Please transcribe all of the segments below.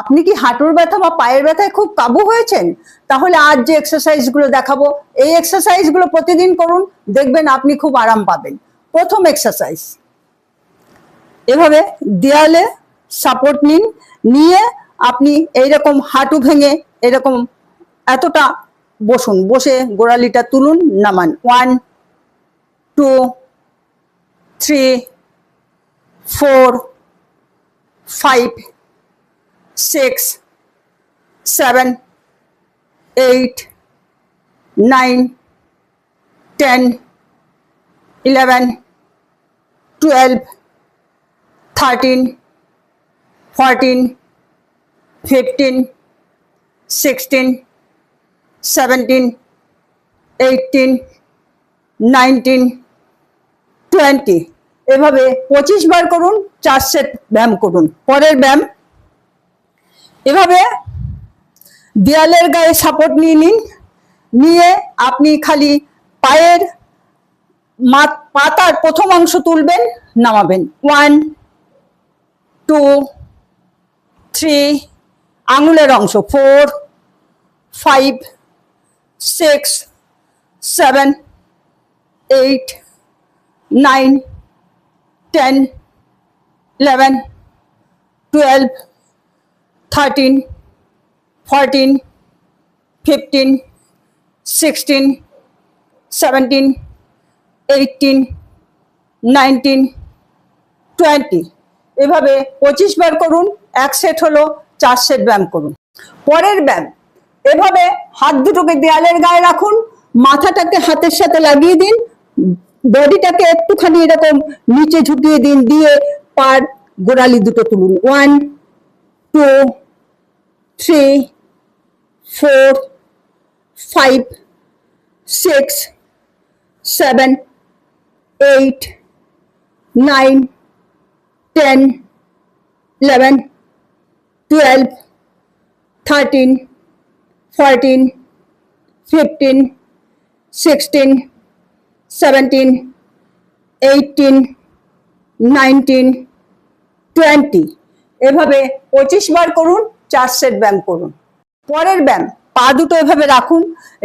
আপনি কি হাঁটুর ব্যথা বা পায়ের ব্যথায় খুব কাবু হয়েছেন? তাহলে আজ যে এক্সারসাইজগুলো দেখাবো, এই এক্সারসাইজগুলো প্রতিদিন করুন, দেখবেন আপনি খুব আরাম পাবেন। প্রথম এক্সারসাইজ এভাবে দেয়ালে সাপোর্ট নিন, নিয়ে আপনি এইরকম হাঁটু ভেঙে এরকম এতটা বসুন, বসে গোড়ালিটা তুলুন, নামান। One two three four five six seven eight nine ten eleven twelve thirteen fourteen fifteen sixteen seventeen eighteen nineteen twenty এভাবে পঁচিশ বার করুন, চার সেট ব্যায়াম করুন। পরের ব্যায়াম এভাবে দেয়ালের গায়ে সাপোর্ট নিয়ে নিন। নিয়ে আপনি খালি পায়ের পাতার প্রথম অংশ তুলবেন, নামাবেন। ওয়ান টু থ্রি আঙুলের অংশ। Four five six seven eight nine ten eleven twelve thirteen fourteen fifteen sixteen seventeen eighteen nineteen twenty এভাবে পঁচিশ বার করুন, এক সেট হলো, চার সেট ব্যায়াম করুন। পরের ব্যায়াম, এভাবে হাত দুটোকে দেয়ালের গায়ে রাখুন, মাথাটাকে হাতের সাথে লাগিয়ে দিন, বডিটাকে একটুখানি এরকম নিচে ঝুঁকিয়ে দিন, দিয়ে পার গোড়ালি দুটো তুলুন। One two three four five six seven eight nine ten eleven twelve thirteen fourteen fifteen sixteen seventeen eighteen nineteen twenty এভাবে পঁচিশ বার করুন চার সেট ব্যায়াম করুন। পরের ব্যায়াম, পা দুটো এভাবে রাখুন,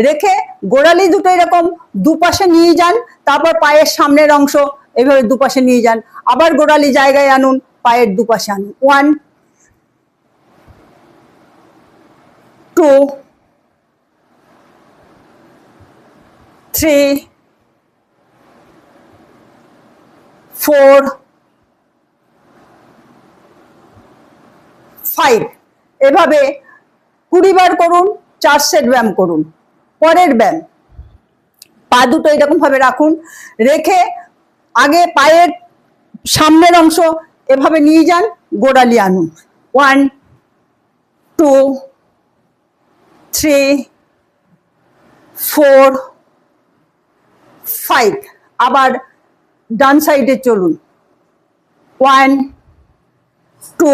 রেখে গোড়ালি দুটো এরকম দুপাশে নিয়ে যান, তারপর পায়ের সামনের অংশ এভাবে দুপাশে নিয়ে যান, আবার গোড়ালি জায়গায় আনুন, পায়ের দুপাশে আনুন। One two three four five এভাবে কুড়ি বার করুন, চার সেট ব্যায়াম করুন, পরের ব্যায়াম। পা দুটো এরকম ভাবে রাখুন, রেখে আগে পায়ের সামনের অংশ এভাবে নিয়ে যান, গোড়ালি আনুন। One two three four five আবার ডান সাইডে চলুন। One two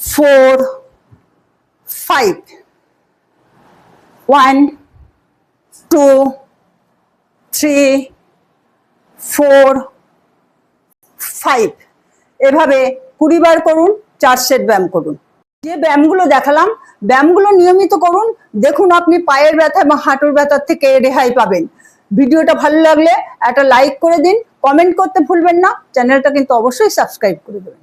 four five one two three four five এভাবে কুড়ি বার করুন, চার সেট ব্যায়াম করুন। যে ব্যায়ামগুলো দেখালাম, ব্যায়ামগুলো নিয়মিত করুন। দেখুন আপনি পায়ের ব্যথা এবং হাঁটুর ব্যথার থেকে রেহাই পাবেন। ভিডিওটা ভালো লাগলে একটা লাইক করে দিন। কমেন্ট করতে ভুলবেন না। চ্যানেলটা কিন্তু অবশ্যই সাবস্ক্রাইব করে দেবেন।